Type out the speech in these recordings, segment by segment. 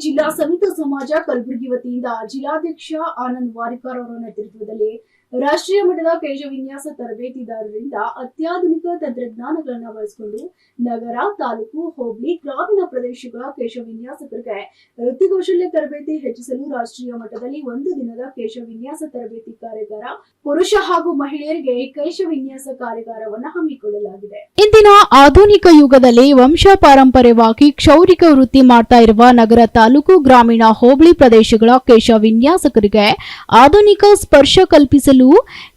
ಜಿಲ್ಲಾ ಸಮಿತ ಸಮಾಜ ಕಲಬುರಗಿ ವತಿಯಿಂದ ಜಿಲ್ಲಾಧ್ಯಕ್ಷ ಆನಂದ್ ವಾರಿಕರ್ ಅವರ ನೇತೃತ್ವದಲ್ಲಿ ರಾಷ್ಟ್ರೀಯ ಮಟ್ಟದ ಕೇಶ ವಿನ್ಯಾಸ ತರಬೇತಿದಾರರಿಂದ ಅತ್ಯಾಧುನಿಕ ತಂತ್ರಜ್ಞಾನಗಳನ್ನು ಬಳಸಿಕೊಂಡು ನಗರ, ತಾಲೂಕು, ಹೋಬಳಿ, ಗ್ರಾಮೀಣ ಪ್ರದೇಶಗಳ ಕೇಶ ವಿನ್ಯಾಸಕರಿಗೆ ವೃತ್ತಿ ಕೌಶಲ್ಯ ತರಬೇತಿ ಹೆಚ್ಚಿಸಲು ರಾಷ್ಟ್ರೀಯ ಮಟ್ಟದಲ್ಲಿ ಒಂದು ದಿನದ ಕೇಶ ವಿನ್ಯಾಸ ತರಬೇತಿ ಕಾರ್ಯಾಗಾರ ಪುರುಷ ಹಾಗೂ ಮಹಿಳೆಯರಿಗೆ ಕೇಶ ವಿನ್ಯಾಸ ಕಾರ್ಯಾಗಾರವನ್ನು ಹಮ್ಮಿಕೊಳ್ಳಲಾಗಿದೆ. ಇಂದಿನ ಆಧುನಿಕ ಯುಗದಲ್ಲಿ ವಂಶ ಪಾರಂಪರ್ಯವಾಗಿ ಕ್ಷೌರಿಕ ವೃತ್ತಿ ಮಾಡ್ತಾ ಇರುವ ನಗರ, ತಾಲೂಕು, ಗ್ರಾಮೀಣ, ಹೋಬಳಿ ಪ್ರದೇಶಗಳ ಕೇಶ ವಿನ್ಯಾಸಕರಿಗೆ ಆಧುನಿಕ ಸ್ಪರ್ಶ ಕಲ್ಪಿಸಲು అసలు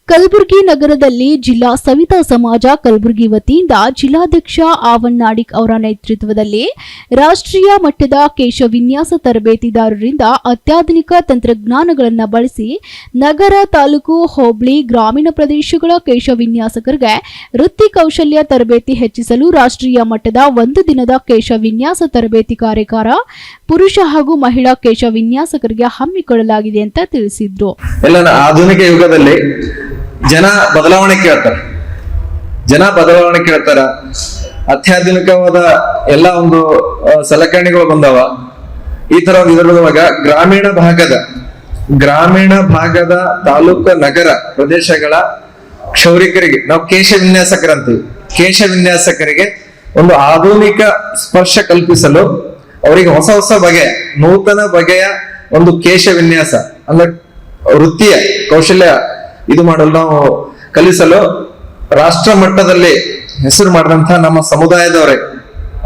ಕಲಬುರಗಿ ನಗರದಲ್ಲಿ ಜಿಲ್ಲಾ ಸವಿತಾ ಸಮಾಜ ಕಲಬುರಗಿ ವತಿಯಿಂದ ಜಿಲ್ಲಾಧ್ಯಕ್ಷ ಆವಣ್ಣಾಡಿಕ್ ಅವರ ನೇತೃತ್ವದಲ್ಲಿ ರಾಷ್ಟ್ರೀಯ ಮಟ್ಟದ ಕೇಶ ವಿನ್ಯಾಸ ತರಬೇತಿದಾರರಿಂದ ಅತ್ಯಾಧುನಿಕ ತಂತ್ರಜ್ಞಾನಗಳನ್ನು ಬಳಸಿ ನಗರ ತಾಲೂಕು ಹೋಬಳಿ ಗ್ರಾಮೀಣ ಪ್ರದೇಶಗಳ ಕೇಶ ವಿನ್ಯಾಸಕರಿಗೆ ವೃತ್ತಿ ಕೌಶಲ್ಯ ತರಬೇತಿ ಹೆಚ್ಚಿಸಲು ರಾಷ್ಟ್ರೀಯ ಮಟ್ಟದ ಒಂದು ದಿನದ ಕೇಶ ವಿನ್ಯಾಸ ತರಬೇತಿ ಕಾರ್ಯಕಾರ ಪುರುಷ ಹಾಗೂ ಮಹಿಳಾ ಕೇಶ ವಿನ್ಯಾಸಕರಿಗೆ ಹಮ್ಮಿಕೊಳ್ಳಲಾಗಿದೆ ಅಂತ ತಿಳಿಸಿದ್ರು. ಆಧುನಿಕ ಯುಗದಲ್ಲಿ ಜನ ಬದಲಾವಣೆ ಕೇಳ್ತಾರೆ. ಜನ ಬದಲಾವಣೆ ಕೇಳ್ತಾರ. ಅತ್ಯಾಧುನಿಕವಾದ ಎಲ್ಲ ಒಂದು ಸಲಕರಣೆಗಳು ಬಂದವ. ಈ ತರ ಒಂದು ಇದ್ರೊಳಗ ಗ್ರಾಮೀಣ ಭಾಗದ ಗ್ರಾಮೀಣ ಭಾಗದ ತಾಲೂಕು ನಗರ ಪ್ರದೇಶಗಳ ಕ್ಷೌರಿಕರಿಗೆ, ನಾವು ಕೇಶ ವಿನ್ಯಾಸಕರಂತೀವಿ. ಕೇಶ ವಿನ್ಯಾಸಕರಿಗೆ ಒಂದು ಆಧುನಿಕ ಸ್ಪರ್ಶ ಕಲ್ಪಿಸಲು ಅವರಿಗೆ ಹೊಸ ಹೊಸ ಬಗೆಯ ನೂತನ ಬಗೆಯ ಒಂದು ಕೇಶ ವಿನ್ಯಾಸ, ಅಂದ್ರೆ ವೃತ್ತಿಯ, ಕೌಶಲ್ಯ ಇದು ಮಾಡಲು ನಾವು ಕಲಿಸಲು ರಾಷ್ಟ್ರ ಮಟ್ಟದಲ್ಲಿ ಹೆಸರು ಮಾಡಿದಂತ ನಮ್ಮ ಸಮುದಾಯದವರೇ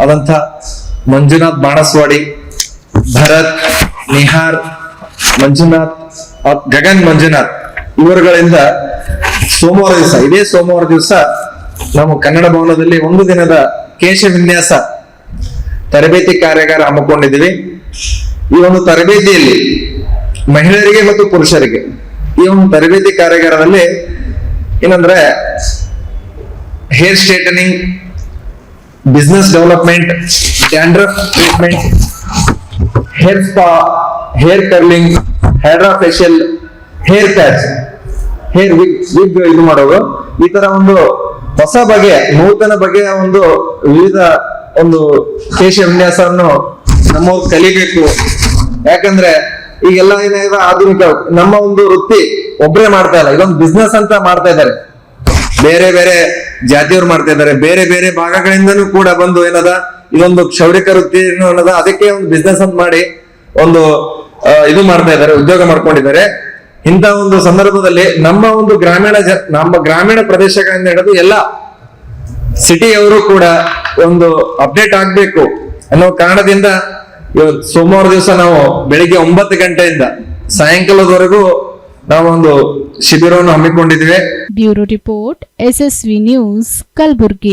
ಆದಂತ ಮಂಜುನಾಥ್ ಬಾಣಸ್ವಾಡಿ, ಭರತ್, ನಿಹಾರ್, ಮಂಜುನಾಥ್ ಗಗನ್ ಮಂಜುನಾಥ್ ಇವರುಗಳಿಂದ ಸೋಮವಾರ ದಿವಸ, ಇದೇ ಸೋಮವಾರ ದಿವಸ ನಾವು ಕನ್ನಡ ಭವನದಲ್ಲಿ ಒಂದು ದಿನದ ಕೇಶ ವಿನ್ಯಾಸ ತರಬೇತಿ ಕಾರ್ಯಾಗಾರ ಹಮ್ಮಿಕೊಂಡಿದ್ದೀವಿ. ಈ ಒಂದು ತರಬೇತಿಯಲ್ಲಿ ಮಹಿಳೆಯರಿಗೆ ಮತ್ತು ಪುರುಷರಿಗೆ ಈ ಒಂದು ತರಬೇತಿ ಕಾರ್ಯಾಗಾರದಲ್ಲಿ ಏನಂದ್ರೆ hair straightening business development dandruff treatment hair spa hair curling hydra facial hair patch hair wig wig ಇದು ಮಾಡೋದು. ಈ ತರ ಒಂದು ಹೊಸ ಬಗೆ, ನೂತನ ಬಗೆಯ ಒಂದು ವಿವಿಧ ಒಂದು ಕೇಶ ವಿನ್ಯಾಸವನ್ನು ನಮ್ಮವ್ರು ಕಲಿಬೇಕು. ಯಾಕಂದ್ರೆ ಈಗೆಲ್ಲ ಏನಾಗಿದೆ? ಆಧುನಿಕ ನಮ್ಮ ಒಂದು ವೃತ್ತಿ ಒಬ್ರೇ ಮಾಡ್ತಾ ಇಲ್ಲ. ಇದೊಂದು ಬಿಸ್ನೆಸ್ ಅಂತ ಮಾಡ್ತಾ ಇದ್ದಾರೆ. ಬೇರೆ ಬೇರೆ ಜಾತಿಯವ್ರು ಮಾಡ್ತಾ ಇದ್ದಾರೆ. ಬೇರೆ ಬೇರೆ ಭಾಗಗಳಿಂದನೂ ಕೂಡ ಬಂದು ಏನದ? ಇದೊಂದು ಕ್ಷೌರಿಕ ವೃತ್ತಿ ಅನ್ನೋದ ಅದಕ್ಕೆ ಒಂದು ಬಿಸ್ನೆಸ್ ಅಂತ ಮಾಡಿ ಒಂದು ಇದು ಮಾಡ್ತಾ ಇದ್ದಾರೆ, ಉದ್ಯೋಗ ಮಾಡ್ಕೊಂಡಿದ್ದಾರೆ. ಇಂಥ ಒಂದು ಸಂದರ್ಭದಲ್ಲಿ ನಮ್ಮ ಒಂದು ಗ್ರಾಮೀಣ ಜ, ನಮ್ಮ ಗ್ರಾಮೀಣ ಪ್ರದೇಶಗಳಿಂದ ಹಿಡಿದು ಎಲ್ಲ ಸಿಟಿಯವರು ಕೂಡ ಒಂದು ಅಪ್ಡೇಟ್ ಆಗ್ಬೇಕು ಅನ್ನೋ ಕಾರಣದಿಂದ ಇವತ್ತು ಸೋಮವಾರ ದಿವಸ ನಾವು ಬೆಳಿಗ್ಗೆ ಒಂಬತ್ತು ಗಂಟೆಯಿಂದ ಸಾಯಂಕಾಲದವರೆಗೂ ನಾವೊಂದು ಶಿಬಿರವನ್ನು ಹಮ್ಮಿಕೊಂಡಿದ್ದೇವೆ. Bureau report, SSV news, Kalaburagi.